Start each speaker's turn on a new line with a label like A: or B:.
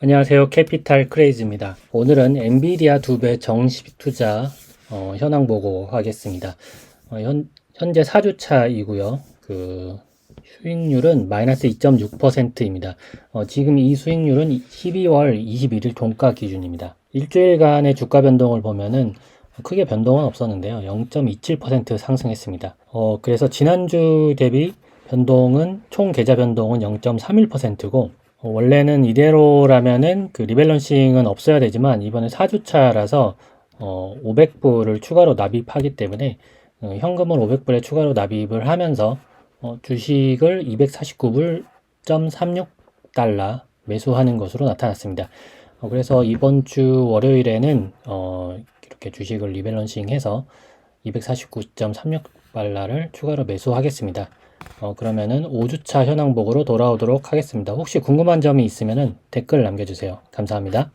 A: 안녕하세요. 캐피탈 크레이즈입니다. 오늘은 엔비디아 2배 정식 투자 어, 현황 보고 하겠습니다. 어, 현, 현재 4주차이고요. 그 수익률은 마이너스 2.6%입니다. 어, 지금 이 수익률은 12월 21일 종가 기준입니다. 일주일간의 주가 변동을 보면은 크게 변동은 없었는데요. 0.27% 상승했습니다. 어, 그래서 지난주 대비 변동은 총 계좌 변동은 0.31%고 어, 원래는 이대로라면은 그 리밸런싱은 없어야 되지만 이번에 4주차라서 어, 500불을 추가로 납입하기 때문에 어, 현금을 500불에 추가로 납입을 하면서 어, 주식을 249불.36달러 매수하는 것으로 나타났습니다. 어, 그래서 이번 주 월요일에는 어, 이렇게 주식을 리밸런싱해서 249.36달러를 추가로 매수하겠습니다. 어, 그러면은 5주차 현황 보고로 돌아오도록 하겠습니다. 혹시 궁금한 점이 있으면은 댓글 남겨주세요. 감사합니다.